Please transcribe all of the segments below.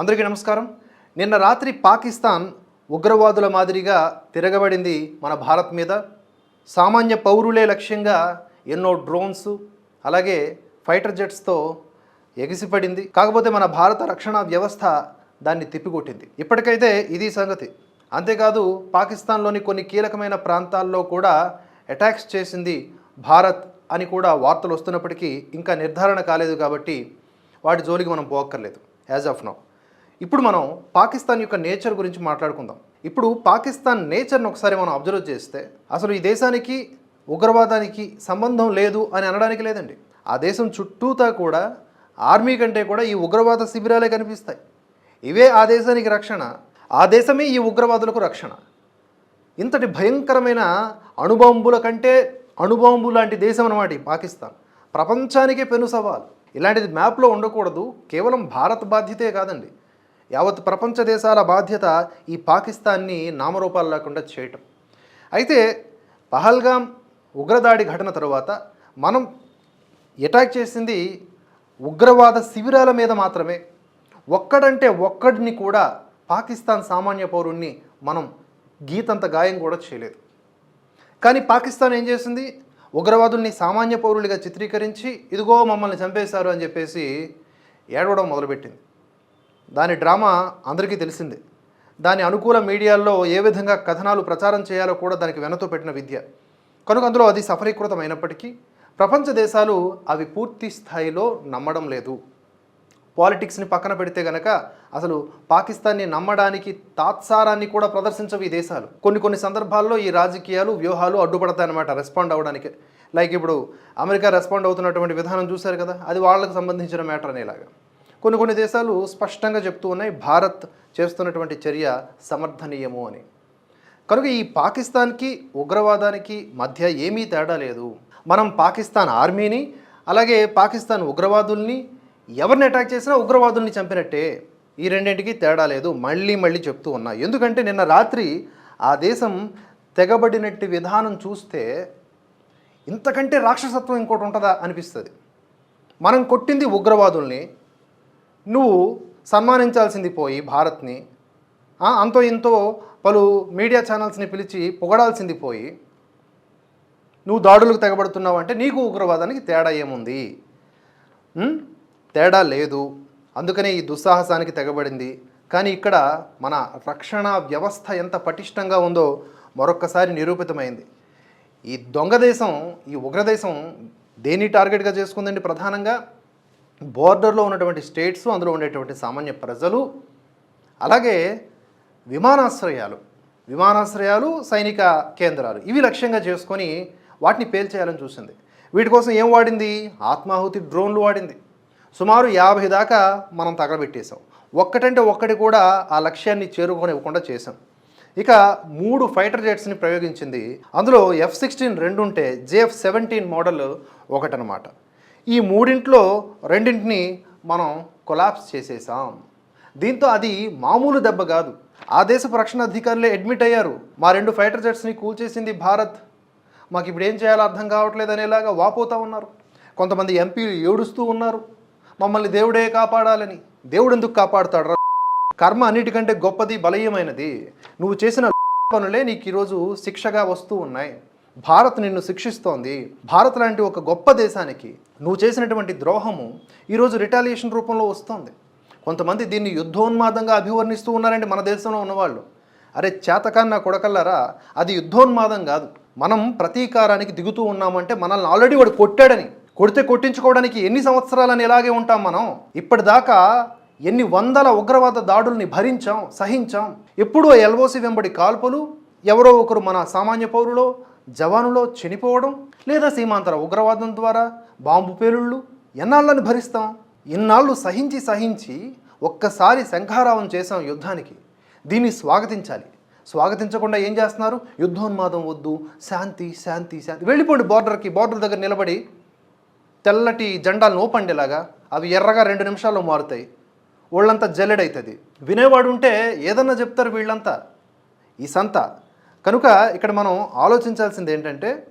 అందరికీ నమస్కారం. నిన్న రాత్రి పాకిస్తాన్ ఉగ్రవాదుల మాదిరిగా తిరగబడింది మన భారత్ మీద. సామాన్య పౌరులే లక్ష్యంగా ఎన్నో డ్రోన్స్ అలాగే ఫైటర్ జెట్స్తో ఎగిసిపడింది. కాకపోతే మన భారత రక్షణ వ్యవస్థ దాన్ని తిప్పికొట్టింది. ఇప్పటికైతే ఇది సంగతి. అంతేకాదు పాకిస్తాన్లోని కొన్ని కీలకమైన ప్రాంతాల్లో కూడా అటాక్స్ చేసింది భారత్ అని కూడా వార్తలు వస్తున్నప్పటికీ ఇంకా నిర్ధారణ కాలేదు కాబట్టి వాటి జోలికి మనం పోక్కర్లేదు. As of now. ఇప్పుడు మనం పాకిస్తాన్ యొక్క నేచర్ గురించి మాట్లాడుకుందాం. ఇప్పుడు పాకిస్తాన్ నేచర్ని ఒకసారి మనం అబ్జర్వ్ చేస్తే అసలు ఈ దేశానికి ఉగ్రవాదానికి సంబంధం లేదు అని అనడానికి లేదండి. ఆ దేశం చుట్టూతా కూడా ఆర్మీ కంటే కూడా ఈ ఉగ్రవాద శిబిరాలే కనిపిస్తాయి. ఇవే ఆ దేశానికి రక్షణ ఆ దేశమే ఈ ఉగ్రవాదులకు రక్షణ. ఇంతటి భయంకరమైన అణుబాంబుల కంటే అణుబాంబు లాంటి దేశం అన్నమాట పాకిస్తాన్. ప్రపంచానికే పెను సవాల్. ఇలాంటిది మ్యాప్లో ఉండకూడదు. కేవలం భారత్ బాధ్యతే కాదండి. యావత్ ప్రపంచ దేశాల బాధ్యత ఈ పాకిస్తాన్ని నామరూపాలు లేకుండా చేయటం. అయితే పహల్గాం ఉగ్రదాడి ఘటన తరువాత మనం అటాక్ చేసింది ఉగ్రవాద శిబిరాల మీద మాత్రమే. ఒక్కడంటే ఒక్కడిని కూడా పాకిస్తాన్ సామాన్య పౌరుణ్ణి మనం గీతంత గాయం కూడా చేయలేదు. కానీ పాకిస్తాన్ ఏం చేసింది? ఉగ్రవాదుల్ని సామాన్య పౌరులుగా చిత్రీకరించి ఇదిగో మమ్మల్ని చంపేశారు అని చెప్పేసి ఏడవడం మొదలుపెట్టింది. దాని డ్రామా అందరికీ తెలిసిందే. దాని అనుకూల మీడియాల్లో ఏ విధంగా కథనాలు ప్రచారం చేయాలో కూడా దానికి వెనతో పెట్టిన విద్య. కనుక అందులో అది సఫలీకృతమైనప్పటికీ ప్రపంచ దేశాలు అవి పూర్తి స్థాయిలో నమ్మడం లేదు. పాలిటిక్స్ని పక్కన పెడితే గనక అసలు పాకిస్తాన్ని నమ్మడానికి తాత్సారాన్ని కూడా ప్రదర్శించవు ఈ దేశాలు. కొన్ని కొన్ని సందర్భాల్లో ఈ రాజకీయాలు వ్యూహాలు అడ్డుపడతాయన్నమాట రెస్పాండ్ అవ్వడానికి. లైక్ ఇప్పుడు అమెరికా రెస్పాండ్ అవుతున్నటువంటి విధానం చూశారు కదా అది వాళ్ళకు సంబంధించిన మ్యాటర్ అనేలాగా. కొన్ని కొన్ని దేశాలు స్పష్టంగా చెప్తూ ఉన్నాయి భారత్ చేస్తున్నటువంటి చర్య సమర్థనీయము అని. కనుక ఈ పాకిస్తాన్కి ఉగ్రవాదానికి మధ్య ఏమీ తేడా లేదు. మనం పాకిస్తాన్ ఆర్మీని అలాగే పాకిస్తాన్ ఉగ్రవాదుల్ని ఎవరిని అటాక్ చేసినా ఉగ్రవాదుల్ని చంపినట్టే. ఈ రెండింటికి తేడా లేదు మళ్ళీ మళ్ళీ చెప్తూ ఉన్నా. ఎందుకంటే నిన్న రాత్రి ఆ దేశం తెగబడినట్టు విధానం చూస్తే ఇంతకంటే రాక్షసత్వం ఇంకోటి ఉంటుందా అనిపిస్తుంది. మనం కొట్టింది ఉగ్రవాదుల్ని నువ్వు సన్మానించాల్సింది పోయి భారత్ని అంతో ఇంతో పలు మీడియా ఛానల్స్ని పిలిచి పొగడాల్సింది పోయి నువ్వు దాడులకు తెగబడుతున్నావు అంటే నీకు ఉగ్రవాదానికి తేడా ఏముంది? తేడా లేదు. అందుకనే ఈ దుస్సాహసానికి తెగబడింది. కానీ ఇక్కడ మన రక్షణ వ్యవస్థ ఎంత పటిష్టంగా ఉందో మరొక్కసారి నిరూపితమైంది. ఈ దొంగ దేశం ఈ ఉగ్రదేశం దేన్ని టార్గెట్గా చేసుకుందండి ప్రధానంగా? బోర్డర్లో ఉన్నటువంటి స్టేట్స్ అందులో ఉండేటువంటి సామాన్య ప్రజలు అలాగే విమానాశ్రయాలు విమానాశ్రయాలు సైనిక కేంద్రాలు. ఇవి లక్ష్యంగా చేసుకొని వాటిని పేల్చేయాలని చూసింది. వీటి కోసం ఏం వాడింది? ఆత్మాహుతి డ్రోన్లు వాడింది. సుమారు యాభై దాకా మనం తగలబెట్టేశాం. ఒక్కటంటే ఒక్కటి కూడా ఆ లక్ష్యాన్ని చేరుకొని ఇవ్వకుండా చేశాం. ఇక మూడు ఫైటర్ జెట్స్ని ప్రయోగించింది. అందులో ఎఫ్ సిక్స్టీన్ రెండు ఉంటే జేఎఫ్ సెవెంటీన్ మోడల్ ఒకటనమాట ఈ మూడింట్లో రెండింటిని మనం కొలాప్స్ చేసేసాం. దీంతో అది మామూలు దెబ్బ కాదు. ఆ దేశపు రక్షణ అధికారులే అడ్మిట్ అయ్యారు. మా రెండు ఫైటర్ జెట్స్ని కూల్చేసింది భారత్. మాకు ఇప్పుడు ఏం చేయాలో అర్థం కావట్లేదు అనేలాగా వాపోతూ ఉన్నారు. కొంతమంది ఎంపీలు ఏడుస్తూ ఉన్నారు. మమ్మల్ని దేవుడే కాపాడాలని. దేవుడు ఎందుకు కాపాడుతాడు కర్మ అన్నిటికంటే గొప్పది బలీయమైనది నువ్వు చేసిన పనులే నీకు ఈరోజు శిక్షగా వస్తూ ఉన్నాయి. భారత్ నిన్ను శిక్షిస్తోంది. భారత్ లాంటి ఒక గొప్ప దేశానికి నువ్వు చేసినటువంటి ద్రోహము ఈరోజు రిటాలియేషన్ రూపంలో వస్తోంది. కొంతమంది దీన్ని యుద్ధోన్మాదంగా అభివర్ణిస్తూ ఉన్నారండి మన దేశంలో ఉన్నవాళ్ళు. అరే చేతకాన్న కొడకల్లారా? అది యుద్ధోన్మాదం కాదు. మనం ప్రతీకారానికి దిగుతూ ఉన్నామంటే మనల్ని ఆల్రెడీ వాడు కొట్టాడని. కొడితే కొట్టించుకోవడానికి ఎన్ని సంవత్సరాలని ఇలాగే ఉంటాం మనం? ఇప్పటిదాకా ఎన్ని వందల ఉగ్రవాద దాడుల్ని భరించాం సహించాం. ఎప్పుడూ ఎల్ఓసి వెంబడి కాల్పులు ఎవరో ఒకరు మన సామాన్య పౌరులో జవానులో చనిపోవడం లేదా సీమాంతర ఉగ్రవాదం ద్వారా బాంబు పేలుళ్ళు ఎన్నాళ్ళని భరిస్తాం? ఇన్నాళ్ళు సహించి సహించి ఒక్కసారి శంఖారావం చేశాం యుద్ధానికి. దీన్ని స్వాగతించాలి. స్వాగతించకుండా ఏం చేస్తున్నారు? యుద్ధోన్మాదం వద్దు. శాంతి శాంతి శాంతి. వెళ్ళిపోండి బార్డర్కి. బార్డర్ దగ్గర నిలబడి తెల్లటి జెండాలు నోపండిలాగా అవి ఎర్రగా రెండు నిమిషాల్లో మారుతాయి. వాళ్ళంతా జల్లెడవుతుంది వినేవాడు ఉంటే ఏదన్నా చెప్తారు వీళ్ళంతా. ఈ సంత కనుక ఇక్కడ మనం ఆలోచించాల్సింది ఏంటంటే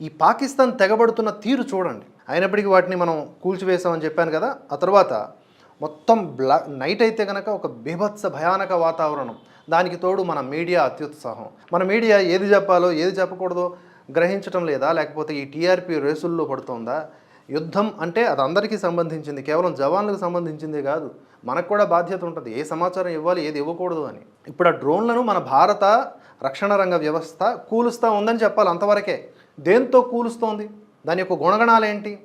ఈ పాకిస్తాన్ తెగబడుతున్న తీరు చూడండి. అయినప్పటికీ వాటిని మనం కూల్చివేసామని చెప్పాను కదా ఆ తర్వాత మొత్తం బ్లా నైట్ అయితే కనుక ఒక బీభత్స భయానక వాతావరణం. దానికి తోడు మన మీడియా అత్యుత్సాహం. మన మీడియా ఏది చెప్పాలో ఏది చెప్పకూడదో గ్రహించటం లేదా లేకపోతే ఈ టీఆర్పీ రేసుల్లో పడుతోందా? యుద్ధం అంటే అది అందరికీ సంబంధించింది కేవలం జవాన్లకు సంబంధించిందే కాదు. మనకు కూడా బాధ్యత ఉంటుంది. ఏ సమాచారం ఇవ్వాలి ఏది ఇవ్వకూడదు అని. ఇప్పుడు ఆ డ్రోన్లను మన భారత రక్షణ రంగ వ్యవస్థ కూలుస్తూ ఉందని చెప్పాలి అంతవరకే. దేంతో కూలుస్తోంది? దాని యొక్క గుణగణాలు ఏంటి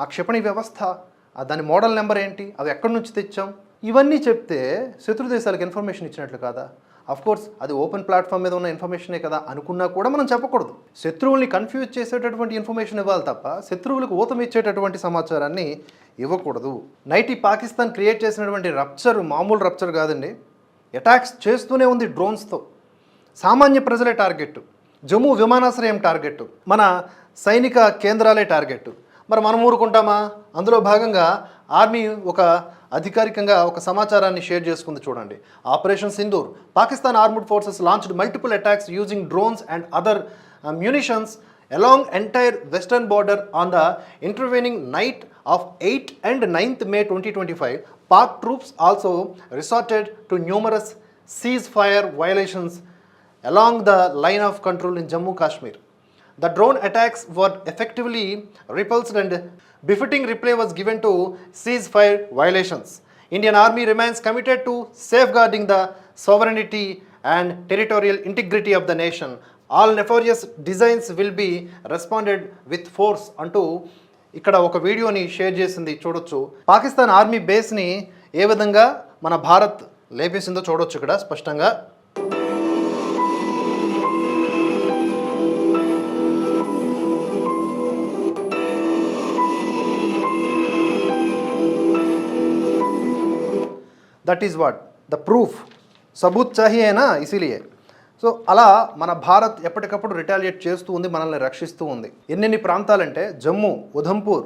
ఆ క్షిపణి వ్యవస్థ ఆ దాని మోడల్ నెంబర్ ఏంటి? అవి ఎక్కడి నుంచి తెచ్చాం? ఇవన్నీ చెప్తే శత్రు దేశాలకు ఇన్ఫర్మేషన్ ఇచ్చినట్లు కాదా? అఫ్ కోర్స్ అది ఓపెన్ ప్లాట్ఫామ్ మీద ఉన్న ఇన్ఫర్మేషనే కదా. అనుకున్నా కూడా మనం చెప్పకూడదు. శత్రువుల్ని కన్ఫ్యూజ్ చేసేటటువంటి ఇన్ఫర్మేషన్ ఇవ్వాలి తప్ప శత్రువులకు ఊతం ఇచ్చేటటువంటి సమాచారాన్ని ఇవ్వకూడదు. నైటీ పాకిస్తాన్ క్రియేట్ చేసినటువంటి రప్చర్ మామూలు రప్చర్ కాదండి. అటాక్స్ చేస్తూనే ఉంది డ్రోన్స్తో. సామాన్య ప్రజలే టార్గెట్ జమ్మూ విమానాశ్రయం టార్గెట్ మన సైనిక కేంద్రాలే టార్గెట్ మరి మనం ఊరుకుంటామా? అందులో భాగంగా ఆర్మీ ఒక అధికారికంగా ఒక సమాచారాన్ని షేర్ చేసుకుంది చూడండి. Operation Sindoor. Pakistan armed forces launched multiple attacks using drones and other munitions along entire western border on the intervening night of 8 and 9th May 2025, Pak troops also resorted to numerous ceasefire violations along the line of control in Jammu Kashmir. The drone attacks were effectively repulsed and befitting reply was given to ceasefire violations. Indian Army remains committed to safeguarding the sovereignty and territorial integrity of the nation. All nefarious designs will be responded with force అంటూ ఇక్కడ ఒక వీడియోని share చేసింది చూడొచ్చు Pakistan army బేస్ని ఏ విధంగా మన భారత్ లేపేసిందో చూడొచ్చు ఇక్కడ స్పష్టంగా that is what the proof సబూత్ చాహియేనా? ఇసిలియే. సో అలా మన భారత్ ఎప్పటికప్పుడు రిటాలియేట్ చేస్తూ ఉంది మనల్ని రక్షిస్తూ ఉంది. ఎన్నెన్ని ప్రాంతాలంటే జమ్మూ ఉధంపూర్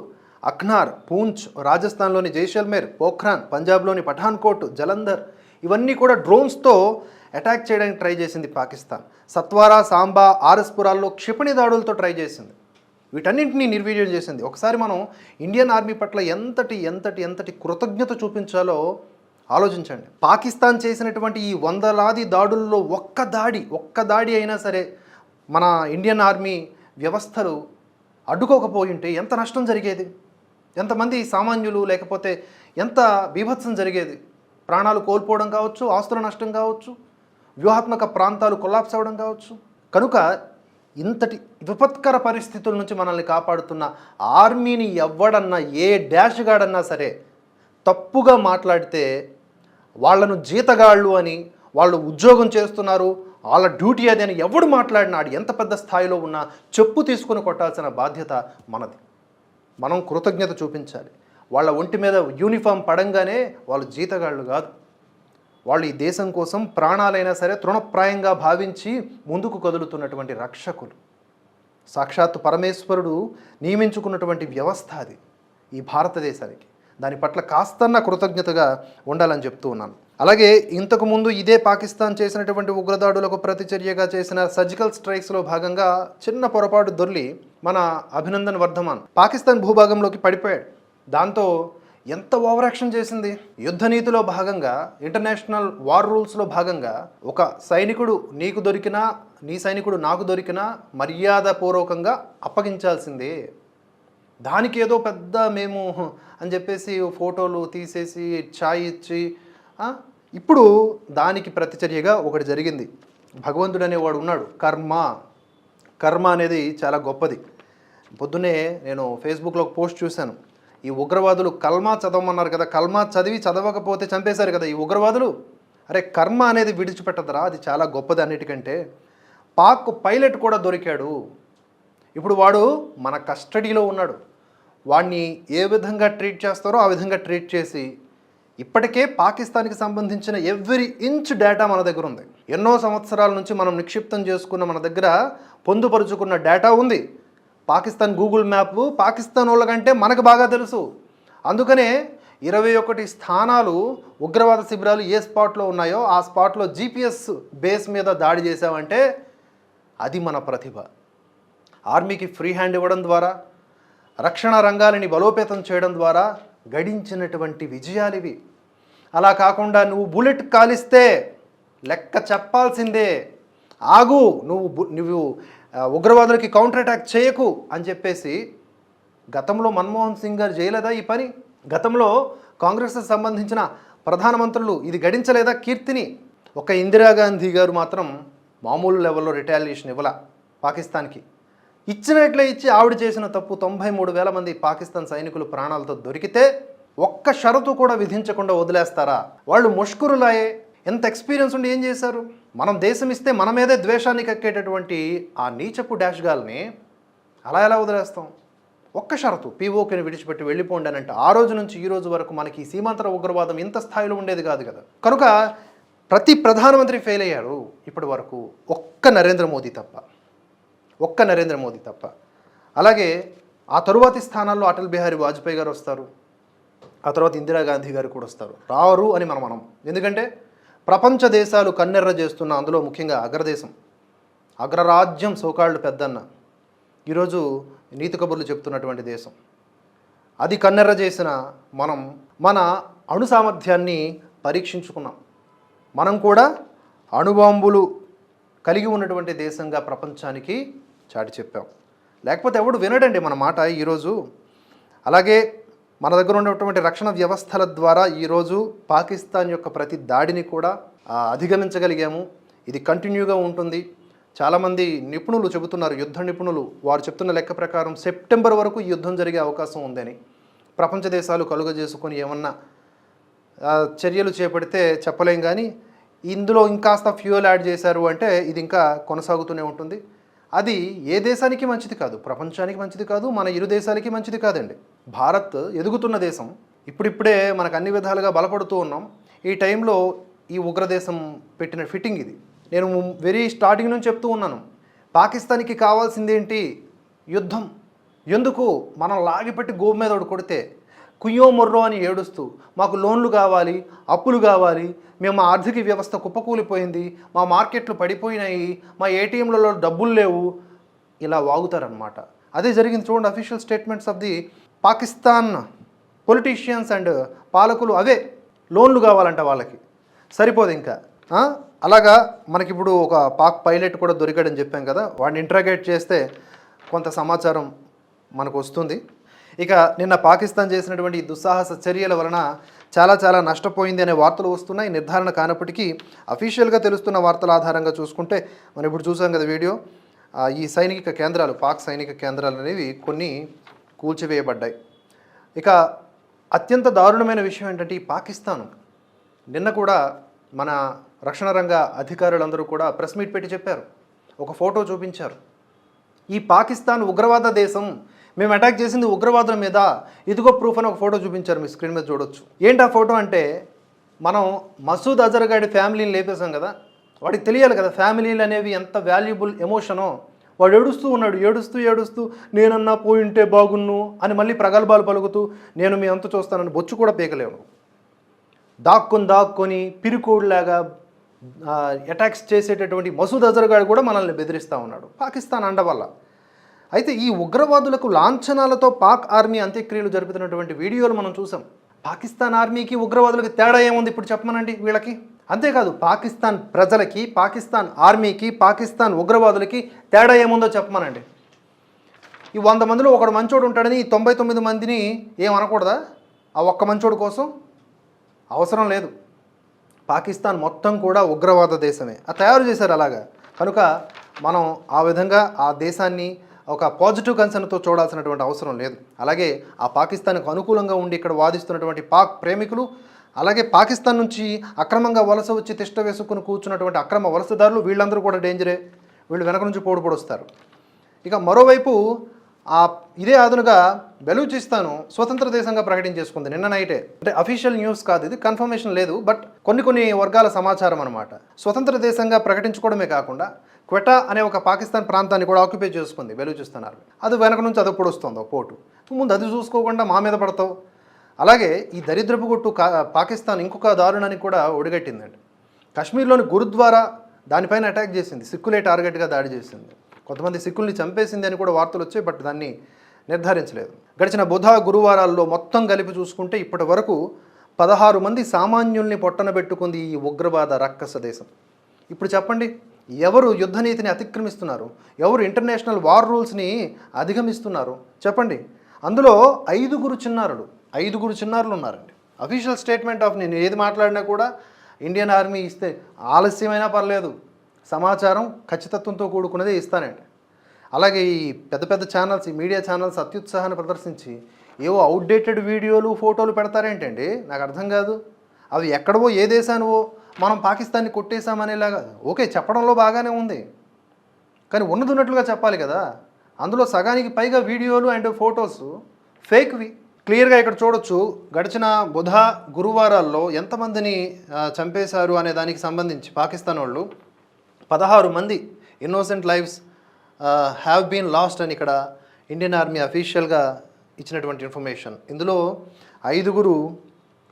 అఖ్నార్ పూంచ్ రాజస్థాన్లోని జైసల్మేర్ పోఖ్రాన్ పంజాబ్లోని పఠాన్కోట్ జలంధర్. ఇవన్నీ కూడా డ్రోన్స్తో అటాక్ చేయడానికి ట్రై చేసింది పాకిస్తాన్. సత్వారా సాంబా ఆర్ఎస్పురాల్లో క్షిపణి దాడులతో ట్రై చేసింది. వీటన్నింటినీ నిర్వీర్యం చేసింది. ఒకసారి మనం ఇండియన్ ఆర్మీ పట్ల ఎంతటి ఎంతటి ఎంతటి కృతజ్ఞత చూపించాలో ఆలోచించండి. పాకిస్తాన్ చేసినటువంటి ఈ వందలాది దాడుల్లో ఒక్క దాడి ఒక్క దాడి అయినా సరే మన ఇండియన్ ఆర్మీ వ్యవస్థలు అడ్డుకోకపోయి ఉంటే ఎంత నష్టం జరిగేది? ఎంతమంది సామాన్యులు లేకపోతే ఎంత బీభత్సం జరిగేది? ప్రాణాలు కోల్పోవడం కావచ్చు ఆస్తుల నష్టం కావచ్చు వ్యూహాత్మక ప్రాంతాలు కొల్లాప్స్ అవ్వడం కావచ్చు. కనుక ఇంతటి విపత్కర పరిస్థితుల నుంచి మనల్ని కాపాడుతున్న ఆర్మీని ఎవ్వడన్నా ఏ డాష్ గాడన్నా సరే తప్పుగా మాట్లాడితే వాళ్ళను జీతగాళ్ళు అని వాళ్ళు ఉద్యోగం చేస్తున్నారు. వాళ్ళ డ్యూటీ అది అని ఎవడు మాట్లాడినాడు ఎంత పెద్ద స్థాయిలో ఉన్నా చెప్పు తీసుకుని కొట్టాల్సిన బాధ్యత మనది. మనం కృతజ్ఞత చూపించాలి. వాళ్ళ ఒంటి మీద యూనిఫామ్ పడంగానే వాళ్ళు జీతగాళ్ళు కాదు. వాళ్ళు ఈ దేశం కోసం ప్రాణాలైనా సరే తృణప్రాయంగా భావించి ముందుకు కదులుతున్నటువంటి రక్షకులు. సాక్షాత్ పరమేశ్వరుడు నియమించుకున్నటువంటి వ్యవస్థ అది ఈ భారతదేశానికి. దాని పట్ల కాస్తన్న కృతజ్ఞతగా ఉండాలని చెప్తూ ఉన్నాను. అలాగే ఇంతకు ముందు ఇదే పాకిస్తాన్ చేసినటువంటి ఉగ్రదాడులకు ప్రతిచర్యగా చేసిన సర్జికల్ స్ట్రైక్స్లో భాగంగా చిన్న పొరపాటు దొర్లి మన అభినందన్ వర్ధమాన్ పాకిస్తాన్ భూభాగంలోకి పడిపోయాడు. దాంతో ఎంత ఓవర్ యాక్షన్ చేసింది? యుద్ధ నీతిలో భాగంగా ఇంటర్నేషనల్ వార్ రూల్స్లో భాగంగా ఒక సైనికుడు నీకు దొరికినా నీ సైనికుడు నాకు దొరికినా మర్యాదపూర్వకంగా అప్పగించాల్సిందే దానికి ఏదో పెద్ద మేము అని చెప్పేసి ఫోటోలు తీసేసి ఛాయ్ ఇచ్చి ఇప్పుడు దానికి ప్రతిచర్యగా ఒకటి జరిగింది. భగవంతుడు అనేవాడు ఉన్నాడు. కర్మ. కర్మ అనేది చాలా గొప్పది. పొద్దున్నే నేను ఫేస్బుక్లో ఒక పోస్ట్ చూశాను. ఈ ఉగ్రవాదులు కల్మా చదవమన్నారు కదా కల్మా చదివి చదవకపోతే చంపేశారు కదా ఈ ఉగ్రవాదులు. అరే కర్మ అనేది విడిచిపెట్టదరా అది చాలా గొప్పది అన్నిటికంటే. పాక్ పైలట్ కూడా దొరికాడు. ఇప్పుడు వాడు మన కస్టడీలో ఉన్నాడు. వాడిని ఏ విధంగా ట్రీట్ చేస్తారో ఆ విధంగా ట్రీట్ చేసి ఇప్పటికే పాకిస్తాన్కి సంబంధించిన ఎవ్రీ ఇంచ్ డేటా మన దగ్గర ఉంది. ఎన్నో సంవత్సరాల నుంచి మనం నిక్షిప్తం చేసుకున్న మన దగ్గర పొందుపరుచుకున్న డేటా ఉంది. పాకిస్తాన్ గూగుల్ మ్యాప్ పాకిస్తాన్ వాళ్ళకంటే మనకు బాగా తెలుసు. అందుకనే ఇరవై ఒకటి స్థానాలు ఉగ్రవాద శిబిరాలు ఏ స్పాట్లో ఉన్నాయో ఆ స్పాట్లో జీపీఎస్ బేస్ మీద దాడి చేసామంటే అది మన ప్రతిభ. ఆర్మీకి ఫ్రీ హ్యాండ్ ఇవ్వడం ద్వారా రక్షణ రంగాలని బలోపేతం చేయడం ద్వారా గడించినటువంటి విజయాలివి అలా కాకుండా నువ్వు బుల్లెట్ కాలిస్తే లెక్క చెప్పాల్సిందే. ఆగు నువ్వు నువ్వు ఉగ్రవాదులకి కౌంటర్ అటాక్ చేయకు అని చెప్పేసి గతంలో మన్మోహన్ సింగ్ గారు చేయలేదా ఈ పని? గతంలో కాంగ్రెస్కి సంబంధించిన ప్రధానమంత్రులు ఇది గడించలేదా కీర్తిని? ఒక ఇందిరాగాంధీ గారు మాత్రం మామూలు లెవెల్లో రిటాలియేషన్ ఇవ్వాల పాకిస్తాన్కి. ఇచ్చినట్లే ఇచ్చి ఆవిడ చేసిన తప్పు తొంభై మూడు వేల మంది పాకిస్తాన్ సైనికులు ప్రాణాలతో దొరికితే ఒక్క షరతు కూడా విధించకుండా వదిలేస్తారా? వాళ్ళు ముష్కురులాయే. ఎంత ఎక్స్పీరియన్స్ ఉండి ఏం చేశారు? మనం దేశం ఇస్తే మన మీదే ద్వేషాన్ని కక్కేటటువంటి ఆ నీచపు డాష్ గాల్ని అలా ఎలా వదిలేస్తాం? ఒక్క షరతు పీఓకేని విడిచిపెట్టి వెళ్ళిపోండి అని అంటే ఆ రోజు నుంచి ఈ రోజు వరకు మనకి సీమాంతర ఉగ్రవాదం ఇంత స్థాయిలో ఉండేది కాదు కదా. కనుక ప్రతి ప్రధానమంత్రి ఫెయిల్ అయ్యారు ఇప్పటి వరకు ఒక్క నరేంద్ర మోదీ తప్ప. ఒక్క నరేంద్ర మోదీ తప్ప. అలాగే ఆ తరువాతి స్థానాల్లో అటల్ బిహారీ వాజ్పేయి గారు వస్తారు. ఆ తర్వాత ఇందిరాగాంధీ గారు కూడా వస్తారు. రారు అని మనం మనం ఎందుకంటే ప్రపంచ దేశాలు కన్నెర్ర చేస్తున్న అందులో ముఖ్యంగా అగ్రదేశం. అగ్రరాజ్యం సోకాళ్ళు పెద్దన్న. ఈరోజు నీతి కబుర్లు చెప్తున్నటువంటి దేశం. అది కన్నెర్ర చేసిన మనం మన అణు సామర్థ్యాన్ని పరీక్షించుకున్నాం. మనం కూడా అణుబాంబులు కలిగి ఉన్నటువంటి దేశంగా ప్రపంచానికి చాటి చెప్పాం. లేకపోతే ఎవడు వినడండి మన మాట ఈరోజు? అలాగే మన దగ్గర ఉన్నటువంటి రక్షణ వ్యవస్థల ద్వారా ఈరోజు పాకిస్తాన్ యొక్క ప్రతి దాడిని కూడా అధిగమించగలిగాము. ఇది కంటిన్యూగా ఉంటుంది. చాలామంది నిపుణులు చెబుతున్నారు యుద్ధ నిపుణులు. వారు చెప్తున్న లెక్క ప్రకారం సెప్టెంబర్ వరకు యుద్ధం జరిగే అవకాశం ఉందని. ప్రపంచ దేశాలు కలుగజేసుకొని ఏమన్నా చర్యలు చేపడితే చెప్పలేం కానీ ఇందులో ఇంకాస్త ఫ్యూయల్ యాడ్ చేశారు అంటే ఇది ఇంకా కొనసాగుతూనే ఉంటుంది. అది ఏ దేశానికి మంచిది కాదు? ప్రపంచానికి మంచిది కాదు మన ఇరు దేశాలకి మంచిది కాదండి. భారత్ ఎదుగుతున్న దేశం. ఇప్పుడిప్పుడే మనకు అన్ని విధాలుగా బలపడుతూ ఉన్నాం. ఈ టైంలో ఈ ఉగ్రదేశం పెట్టిన ఫిట్టింగ్ ఇది. నేను వెరీ స్టార్టింగ్ నుంచి చెప్తూ ఉన్నాను. పాకిస్తాన్కి కావాల్సిందేంటి? యుద్ధం. ఎందుకు? మనం లాగిపెట్టి గోబు మీద ఒకటి కొడితే కుయ్యో మొర్రో అని ఏడుస్తూ మాకు లోన్లు కావాలి అప్పులు కావాలి మేము మా ఆర్థిక వ్యవస్థ కుప్పకూలిపోయింది మా మార్కెట్లు పడిపోయినాయి మా ఏటీఎంలలో డబ్బులు లేవు ఇలా వాగుతారనమాట అదే జరిగింది చూడండి official statements of the Pakistan politicians and పాలకులు అవే లోన్లు కావాలంట వాళ్ళకి. సరిపోదు ఇంకా. అలాగా అలాగా మనకిప్పుడు ఒక పాక్ పైలట్ కూడా దొరికాడని చెప్పాం కదా వాడిని ఇంట్రాగేట్ చేస్తే కొంత సమాచారం మనకు వస్తుంది. ఇక నిన్న పాకిస్తాన్ చేసినటువంటి దుస్సాహస చర్యల వలన చాలా చాలా నష్టపోయింది అనే వార్తలు వస్తున్నాయి. నిర్ధారణ కానప్పటికీ అఫీషియల్గా తెలుస్తున్న వార్తల ఆధారంగా చూసుకుంటే మనం ఇప్పుడు చూసాం కదా వీడియో. ఈ సైనిక కేంద్రాలు పాక్ సైనిక కేంద్రాలు అనేవి కొన్ని కూల్చివేయబడ్డాయి. ఇక అత్యంత దారుణమైన విషయం ఏంటంటే ఈ పాకిస్తాన్. నిన్న కూడా మన రక్షణ రంగ అధికారులందరూ కూడా ప్రెస్ మీట్ పెట్టి చెప్పారు. ఒక ఫోటో చూపించారు. ఈ పాకిస్తాన్ ఉగ్రవాద దేశం మేము అటాక్ చేసింది ఉగ్రవాదుల మీద. ఇదిగో ప్రూఫ్ అని ఒక ఫోటో చూపించారు మీ స్క్రీన్ మీద చూడొచ్చు. ఏంటి ఆ ఫోటో అంటే మనం మసూద్ అజర్ గారి ఫ్యామిలీని లేపేశాం కదా. వాడికి తెలియాలి కదా ఫ్యామిలీలు అనేవి ఎంత వాల్యుబుల్ ఎమోషనో వాడు ఏడుస్తూ ఉన్నాడు ఏడుస్తూ ఏడుస్తూ నేనన్నా పోయి ఉంటే బాగున్ను అని మళ్ళీ ప్రగల్భాలు పలుకుతూ నేను మీ అంత చూస్తానని బొచ్చు కూడా పీకలేను దాక్కుని దాక్కొని పిరికోడ్లాగా అటాక్స్ చేసేటటువంటి మసూద్ అజర్ గారు కూడా మనల్ని బెదిరిస్తూ ఉన్నాడు. పాకిస్తాన్ అండ వల్ల అయితే ఈ ఉగ్రవాదులకు లాంఛనాలతో పాక్ ఆర్మీ అంత్యక్రియలు జరుపుతున్నటువంటి వీడియోలు మనం చూసాం. పాకిస్తాన్ ఆర్మీకి ఉగ్రవాదులకు తేడా ఏముంది ఇప్పుడు చెప్పమనండి వీళ్ళకి? అంతేకాదు పాకిస్తాన్ ప్రజలకి పాకిస్తాన్ ఆర్మీకి పాకిస్తాన్ ఉగ్రవాదులకి తేడా ఏముందో చెప్పమనండి. ఈ వంద మందిలో ఒకడు మంచోడు ఉంటాడని ఈ తొంభై తొమ్మిది మందిని ఏమనకూడదా ఆ ఒక్క మంచోడు కోసం అవసరం లేదు. పాకిస్తాన్ మొత్తం కూడా ఉగ్రవాద దేశమే. ఆ తయారు చేశారు అలాగా. కనుక మనం ఆ విధంగా ఆ దేశాన్ని ఒక పాజిటివ్ కన్సర్న్తో చూడాల్సినటువంటి అవసరం లేదు. అలాగే ఆ పాకిస్తాన్కు అనుకూలంగా ఉండి ఇక్కడ వాదిస్తున్నటువంటి పాక్ ప్రేమికులు అలాగే పాకిస్తాన్ నుంచి అక్రమంగా వలస వచ్చి తిష్ట వేసుకుని కూర్చున్నటువంటి అక్రమ వలసదారులు వీళ్ళందరూ కూడా డేంజరే. వీళ్ళు వెనక నుంచి పోడు పొడుస్తారు. ఇక మరోవైపు ఆ ఇదే అదునుగా బెలూచిస్తాను స్వతంత్ర దేశంగా ప్రకటించేసుకుంది నిన్న నైటే. అంటే అఫీషియల్ న్యూస్ కాదు ఇది కన్ఫర్మేషన్ లేదు బట్ కొన్ని కొన్ని వర్గాల సమాచారం అనమాట స్వతంత్ర దేశంగా ప్రకటించుకోవడమే కాకుండా క్వెటా అనే ఒక పాకిస్తాన్ ప్రాంతాన్ని కూడా ఆక్యుపై చేసుకుంది బెలూచిస్తాన్ ఆర్మీ అది వెనక నుంచి అది పొడుస్తుంది పోటు. ముందు అది చూసుకోకుండా మా మీద పడతావు? అలాగే ఈ దరిద్రపు గుట్టు కా పాకిస్తాన్ ఇంకొక దారుణానికి కూడా ఒడిగట్టిందండి కాశ్మీర్లోని గురుద్వారా దానిపైన అటాక్ చేసింది సిక్కులే టార్గెట్గా దాడి చేసింది. కొంతమంది సిక్కుల్ని చంపేసింది అని కూడా వార్తలు వచ్చాయి బట్ దాన్ని నిర్ధారించలేదు. గడిచిన బుధ గురువారాల్లో మొత్తం కలిపి చూసుకుంటే ఇప్పటి వరకు పదహారు మంది సామాన్యుల్ని పొట్టన పెట్టుకుంది ఈ ఉగ్రవాద రక్కస దేశం. ఇప్పుడు చెప్పండి ఎవరు యుద్ధ నీతిని అతిక్రమిస్తున్నారు? ఎవరు ఇంటర్నేషనల్ వార్ రూల్స్ని అధిగమిస్తున్నారు? చెప్పండి. అందులో ఐదుగురు చిన్నారులు ఐదుగురు చిన్నారులు ఉన్నారండి. అఫీషియల్ స్టేట్మెంట్ ఆఫ్ నేను ఏది మాట్లాడినా కూడా ఇండియన్ ఆర్మీ ఇస్తే ఆలస్యమైనా పర్లేదు. సమాచారం ఖచ్చితత్వంతో కూడుకున్నదే ఇస్తానండి. అలాగే ఈ పెద్ద పెద్ద ఛానల్స్ ఈ మీడియా ఛానల్స్ అత్యుత్సాహాన్ని ప్రదర్శించి ఏవో అవుట్డేటెడ్ వీడియోలు ఫోటోలు పెడతారేంటండి? నాకు అర్థం కాదు. అవి ఎక్కడవో ఏ దేశానివో మనం పాకిస్తాన్ని కొట్టేశామనేలాగా ఓకే చెప్పడంలో బాగానే ఉంది. కానీ ఉన్నది ఉన్నట్లుగా చెప్పాలి కదా. అందులో సగానికి పైగా వీడియోలు అండ్ ఫొటోస్ ఫేక్వి క్లియర్గా ఇక్కడ చూడొచ్చు. గడిచిన బుధ గురువారాల్లో ఎంతమందిని చంపేశారు అనే దానికి సంబంధించి పాకిస్తాన్ వాళ్ళు పదహారు మంది innocent lives have been lost అని ఇక్కడ ఇండియన్ ఆర్మీ అఫీషియల్గా ఇచ్చినటువంటి ఇన్ఫర్మేషన్. ఇందులో ఐదుగురు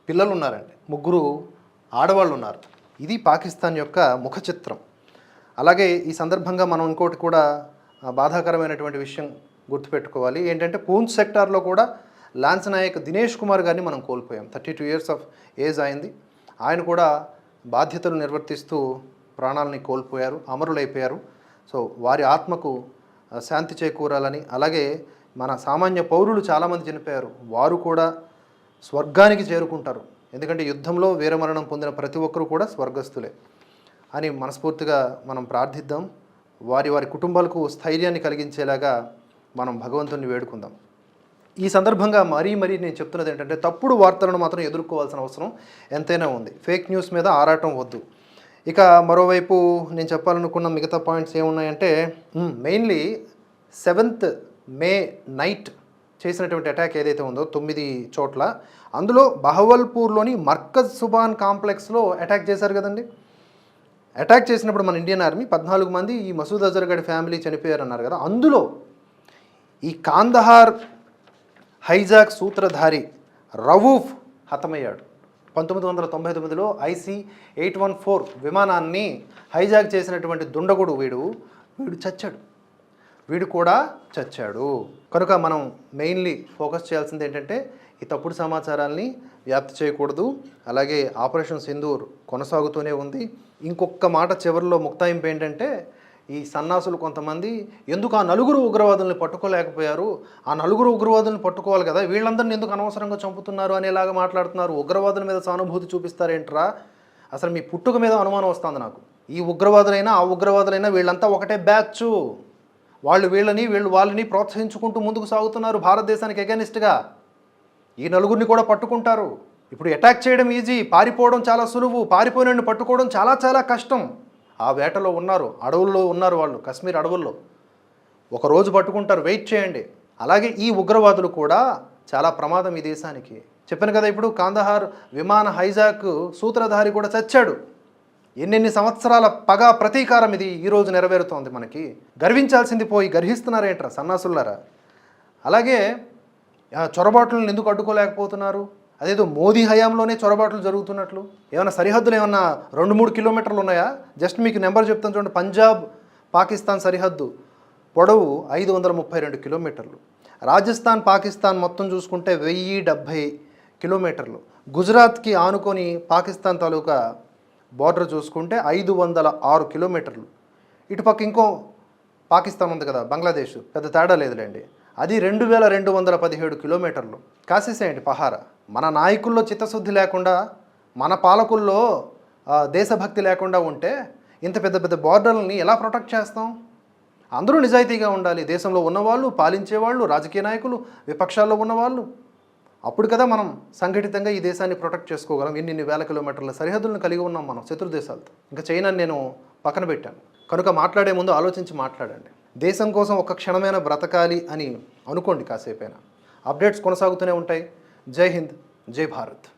పిల్లలు ఉన్నారండి ముగ్గురు ఆడవాళ్ళు ఉన్నారు ఇది పాకిస్తాన్ యొక్క ముఖ చిత్రం అలాగే ఈ సందర్భంగా మనం ఇంకోటి కూడా బాధాకరమైనటువంటి విషయం గుర్తుపెట్టుకోవాలి. ఏంటంటే పూంచ్ సెక్టార్లో కూడా లాన్స్ నాయక్ దినేష్ కుమార్ గారిని మనం కోల్పోయాం. Thirty two years of age అయింది. ఆయన కూడా బాధ్యతలు నిర్వర్తిస్తూ ప్రాణాలని కోల్పోయారు అమరులైపోయారు. సో వారి ఆత్మకు శాంతి చేకూరాలని అలాగే మన సామాన్య పౌరులు చాలామంది చనిపోయారు. వారు కూడా స్వర్గానికి చేరుకుంటారు. ఎందుకంటే యుద్ధంలో వీరమరణం పొందిన ప్రతి ఒక్కరూ కూడా స్వర్గస్థులే. అని మనస్ఫూర్తిగా మనం ప్రార్థిద్దాం. వారి వారి కుటుంబాలకు స్థైర్యాన్ని కలిగించేలాగా మనం భగవంతుని వేడుకుందాం. ఈ సందర్భంగా మరీ మరీ నేను చెప్తున్నది ఏంటంటే తప్పుడు వార్తలను మాత్రం ఎదుర్కోవాల్సిన అవసరం ఎంతైనా ఉంది. ఫేక్ న్యూస్ మీద ఆరాటం వద్దు. ఇక మరోవైపు నేను చెప్పాలనుకున్న మిగతా పాయింట్స్ ఏమున్నాయంటే మెయిన్లీ సెవెంత్ మే నైట్ చేసినటువంటి అటాక్ ఏదైతే ఉందో తొమ్మిది చోట్ల అందులో బహవల్పూర్లోని మర్కజ్ సుబాన్ కాంప్లెక్స్లో అటాక్ చేశారు కదండి. అటాక్ చేసినప్పుడు మన ఇండియన్ ఆర్మీ పద్నాలుగు మంది ఈ మసూద్ అజర్ గడి ఫ్యామిలీ చనిపోయారు అన్నారు కదా. అందులో ఈ కాందహార్ హైజాక్ సూత్రధారి రవూఫ్ హతమయ్యాడు. పంతొమ్మిది వందల తొంభై తొమ్మిదిలో ఐసీ ఎయిట్ వన్ ఫోర్ విమానాన్ని హైజాక్ చేసినటువంటి దుండగుడు వీడు వీడు చచ్చాడు. వీడు కూడా చచ్చాడు. కనుక మనం మెయిన్లీ ఫోకస్ చేయాల్సింది ఏంటంటే ఈ తప్పుడు సమాచారాల్ని వ్యాప్తి చేయకూడదు. అలాగే ఆపరేషన్ సింధూర్ కొనసాగుతూనే ఉంది. ఇంకొక మాట చివరిలో ముక్తాయింపు ఏంటంటే ఈ సన్నాసులు కొంతమంది ఎందుకు ఆ నలుగురు ఉగ్రవాదుల్ని పట్టుకోలేకపోయారు? ఆ నలుగురు ఉగ్రవాదుల్ని పట్టుకోవాలి కదా వీళ్ళందరిని ఎందుకు అనవసరంగా చంపుతున్నారు అనేలాగా మాట్లాడుతున్నారు? ఉగ్రవాదుల మీద సానుభూతి చూపిస్తారేంట్రా? అసలు మీ పుట్టుక మీద అనుమానం వస్తుంది నాకు. ఈ ఉగ్రవాదులైనా ఆ ఉగ్రవాదులైనా వీళ్ళంతా ఒకటే బ్యాచ్. వాళ్ళు వీళ్ళని వీళ్ళు వాళ్ళని ప్రోత్సహించుకుంటూ ముందుకు సాగుతున్నారు భారతదేశానికి ఎగనిస్ట్గా ఈ నలుగురిని కూడా పట్టుకుంటారు. ఇప్పుడు అటాక్ చేయడం ఈజీ పారిపోవడం చాలా సులువు పారిపోయినని పట్టుకోవడం చాలా చాలా కష్టం. ఆ వేటలో ఉన్నారు అడవుల్లో ఉన్నారు వాళ్ళు కాశ్మీర్ అడవుల్లో. ఒకరోజు పట్టుకుంటారు వెయిట్ చేయండి. అలాగే ఈ ఉగ్రవాదులు కూడా చాలా ప్రమాదం ఈ దేశానికి. చెప్పాను కదా ఇప్పుడు కాందహార్ విమాన హైజాక్ సూత్రధారి కూడా చచ్చాడు. ఎన్నెన్ని సంవత్సరాల పగ ప్రతీకారం ఇది ఈరోజు నెరవేరుతోంది మనకి. గర్వించాల్సింది పోయి గర్హిస్తున్నారేంట్రా సన్నాసులారా అలాగే చొరబాట్లను ఎందుకు అడ్డుకోలేకపోతున్నారు? అదేదో మోదీ హయాంలోనే చొరబాట్లు జరుగుతున్నట్లు? ఏమైనా సరిహద్దులు ఏమన్నా రెండు మూడు కిలోమీటర్లు ఉన్నాయా? జస్ట్ మీకు నెంబర్ చెప్తాను చూడండి. పంజాబ్ పాకిస్తాన్ సరిహద్దు పొడవు ఐదు వందల ముప్పై రెండు కిలోమీటర్లు. రాజస్థాన్ పాకిస్తాన్ మొత్తం చూసుకుంటే వెయ్యి డెబ్భై కిలోమీటర్లు. గుజరాత్కి ఆనుకొని పాకిస్తాన్ తాలూకా బార్డర్ చూసుకుంటే ఐదు వందల ఆరు కిలోమీటర్లు. ఇటుపక్క ఇంకో పాకిస్తాన్ ఉంది కదా బంగ్లాదేశ్. పెద్ద తేడా లేదులేండి. అది రెండు వేల రెండు వందల పదిహేడు కిలోమీటర్లు. కాసేసేయండి పహారా. మన నాయకుల్లో చిత్తశుద్ధి లేకుండా మన పాలకుల్లో దేశభక్తి లేకుండా ఉంటే ఇంత పెద్ద పెద్ద బార్డర్లని ఎలా ప్రొటెక్ట్ చేస్తాం? అందరూ నిజాయితీగా ఉండాలి. దేశంలో ఉన్నవాళ్ళు పాలించేవాళ్ళు రాజకీయ నాయకులు విపక్షాల్లో ఉన్నవాళ్ళు. అప్పుడు కదా మనం సంఘటితంగా ఈ దేశాన్ని ప్రొటెక్ట్ చేసుకోగలం. ఎన్ని వేల కిలోమీటర్ల సరిహద్దులను కలిగి ఉన్నాం మనం శత్రు దేశాలతో ఇంకా చైనాని నేను పక్కన పెట్టాను. కనుక మాట్లాడే ముందు ఆలోచించి మాట్లాడండి. దేశం కోసం ఒక క్షణమైనా బ్రతకాలి అని అనుకోండి కాసేపైనా. అప్డేట్స్ కొనసాగుతూనే ఉంటాయి. జై హింద్ జై భారత్.